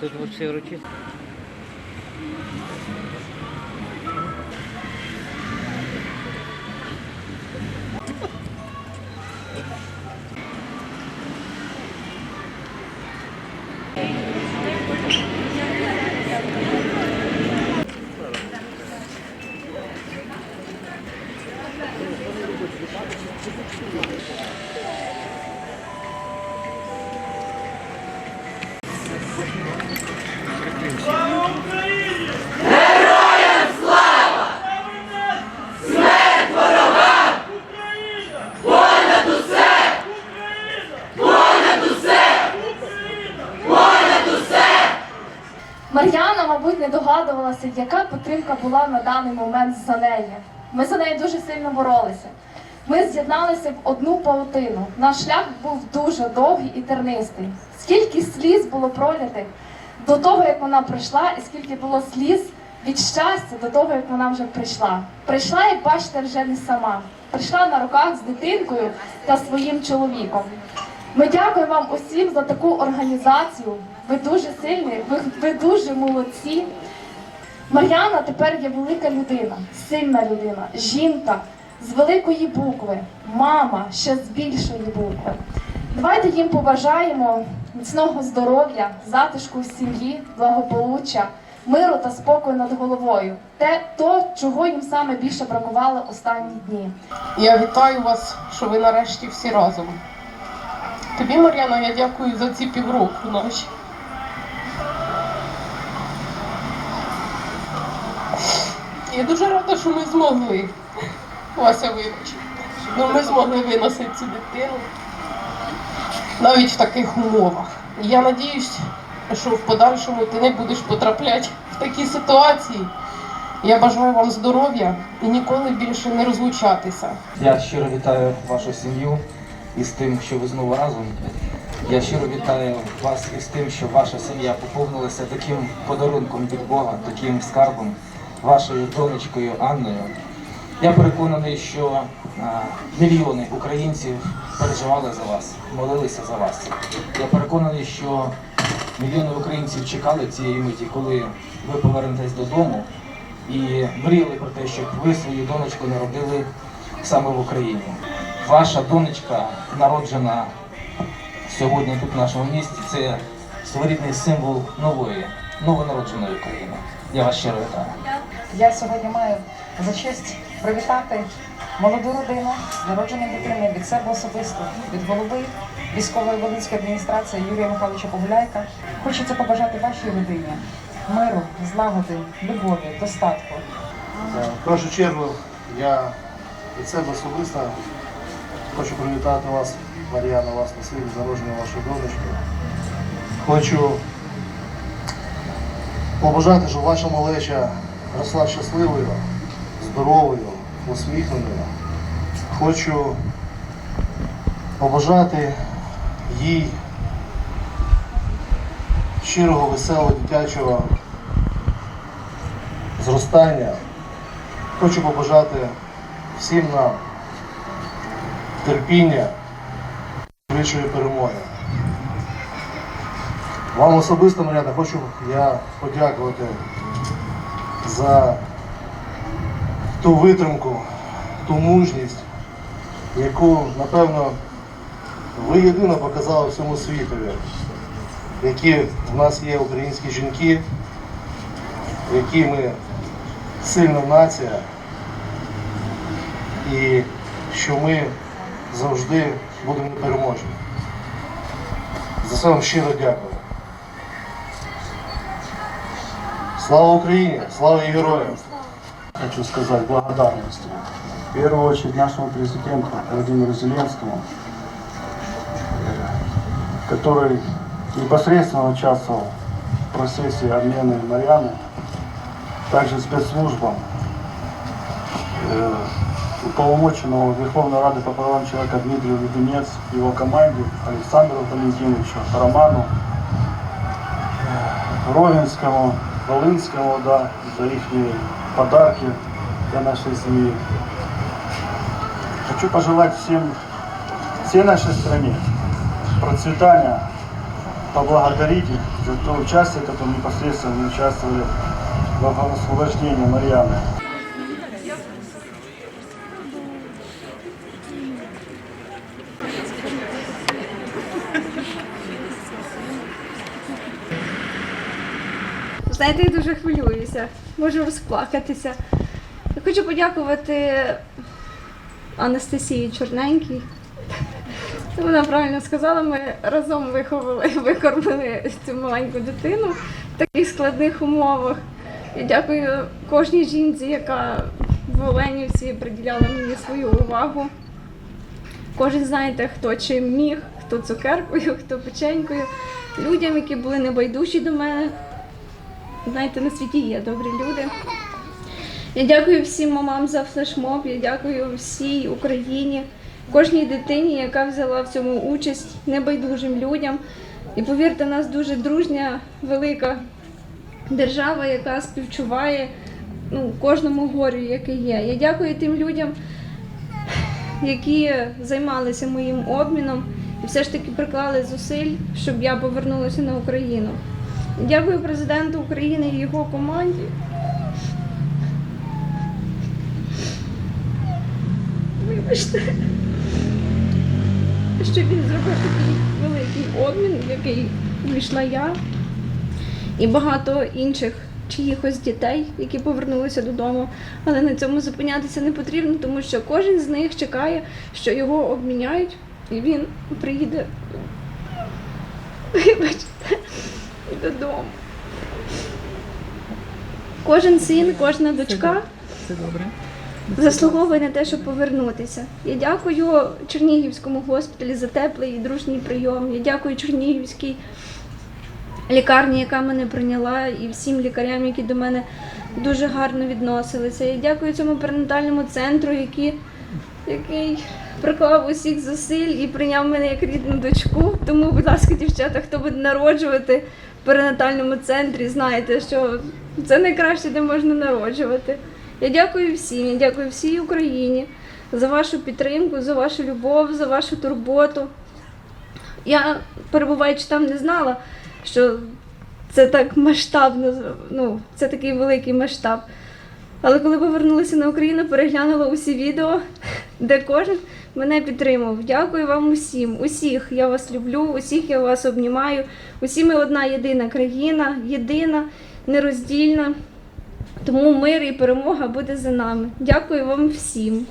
тут всі руки. Мар'яна, мабуть, не догадувалася, яка підтримка була на даний момент за неї. Ми за нею дуже сильно боролися. Ми з'єдналися в одну паутину. Наш шлях був дуже довгий і тернистий. Скільки сліз було пролитих до того, як вона прийшла, і скільки було сліз від щастя до того, як вона вже прийшла. Прийшла, як бачите, вже не сама. Прийшла на руках з дитинкою та своїм чоловіком. Ми дякуємо вам усім за таку організацію. Ви дуже сильні, ви, ви дуже молодці. Мар'яна тепер є велика людина, сильна людина, жінка з великої букви, мама ще з більшої букви. Давайте їм побажаємо міцного здоров'я, затишку в сім'ї, благополуччя, миру та спокою над головою. Те, то, чого їм саме більше бракувало останні дні. Я вітаю вас, що ви нарешті всі разом. Тобі, Мар'яна, я дякую за ці півроку наші. Я дуже рада, що ми змогли Вася вибачити. Ну, ми змогли виносити цю дитину навіть в таких умовах. Я надіюсь, що в подальшому ти не будеш потрапляти в такі ситуації. Я бажаю вам здоров'я і ніколи більше не розлучатися. Я щиро вітаю вашу сім'ю із тим, що ви знову разом. Я щиро вітаю вас із тим, що ваша сім'я поповнилася таким подарунком від Бога, таким скарбом, вашою донечкою Анною. Я переконаний, що мільйони українців переживали за вас, молилися за вас. Я переконаний, що мільйони українців чекали цієї миті, коли ви повернетесь додому і мріяли про те, щоб ви свою донечку народили саме в Україні. Ваша донечка, народжена сьогодні тут в нашому місті, це своєрідний символ нової, новонародженої України. Я вас щиро вітаю. Я сьогодні маю за честь привітати молоду родину з народженням дитини від себе особисто, від голови військової Волинської адміністрації Юрія Михайловича Погуляйка. Хочеться побажати вашій родині миру, злагоди, любові, достатку. В першу чергу я від себе особисто хочу привітати вас, Мар'яна, вас на свій з вашої донечки. Хочу побажати, щоб ваша малеча росла щасливою, здоровою, усміхненою. Хочу побажати їй щирого, веселого, дитячого зростання. Хочу побажати всім нам терпіння, швидшої перемоги. Вам особисто, Мар'яна, хочу я подякувати за ту витримку, ту мужність, яку, напевно, ви єдино показали всьому світові, які в нас є українські жінки, які ми сильна нація і що ми завжди будемо переможні. За це вам щиро дякую. Слава Україні! Слава і героям! хочу сказать благодарность. В первую очередь нашему президенту Владимиру Зеленскому, э, который непосредственно участвовал в процессе обмена Mariаны, также спецслужбам, э, уполномоченного Верховной Рады по правам человека Дмитрию Леденец, его команде, Александру Валентиновичу, Роману, э, Ровенскому, Волынскому, да, за их подарки для нашей семьи. Хочу пожелать всем, всей нашей стране процветания, поблагодарить их за то участие, которое непосредственно они участвовали в освобождении Марьяны. Знаєте, я дуже хвилююся, можу розплакатися. Я хочу подякувати Анастасії Чорненькій. Вона правильно сказала, ми разом виховали, викормили цю маленьку дитину в таких складних умовах. Я дякую кожній жінці, яка в Оленівці приділяла мені свою увагу. Кожен знаєте, хто чим міг, хто цукеркою, хто печенькою. Людям, які були небайдужі до мене, знаєте, на світі є добрі люди. Я дякую всім мамам за флешмоб, я дякую всій Україні, кожній дитині, яка взяла в цьому участь, небайдужим людям. І повірте, нас дуже дружня, велика держава, яка співчуває ну, кожному горю, яке є. Я дякую тим людям, які займалися моїм обміном і все ж таки приклали зусиль, щоб я повернулася на Україну. Дякую президенту України і його команді. Вибачте, що він зробив такий великий обмін, в який вийшла я і багато інших чиїхось дітей, які повернулися додому. Але на цьому зупинятися не потрібно, тому що кожен з них чекає, що його обміняють, і він приїде. Вибачте додому. Кожен син, кожна дочка заслуговує на те, щоб повернутися. Я дякую Чернігівському госпіталі за теплий і дружній прийом. Я дякую Чернігівській лікарні, яка мене прийняла, і всім лікарям, які до мене дуже гарно відносилися. Я дякую цьому перинатальному центру, який, який приклав усіх зусиль і прийняв мене як рідну дочку. Тому, будь ласка, дівчата, хто буде народжувати в перинатальному центрі, знайте, що це найкраще, де можна народжувати. Я дякую всім, я дякую всій Україні за вашу підтримку, за вашу любов, за вашу турботу. Я, перебуваючи там, не знала, що це так масштабно, ну, це такий великий масштаб. Але коли повернулася на Україну, переглянула усі відео, де кожен мене підтримав. Дякую вам усім. Усіх я вас люблю, усіх я вас обнімаю. Усі ми одна єдина країна, єдина, нероздільна. Тому мир і перемога буде за нами. Дякую вам всім.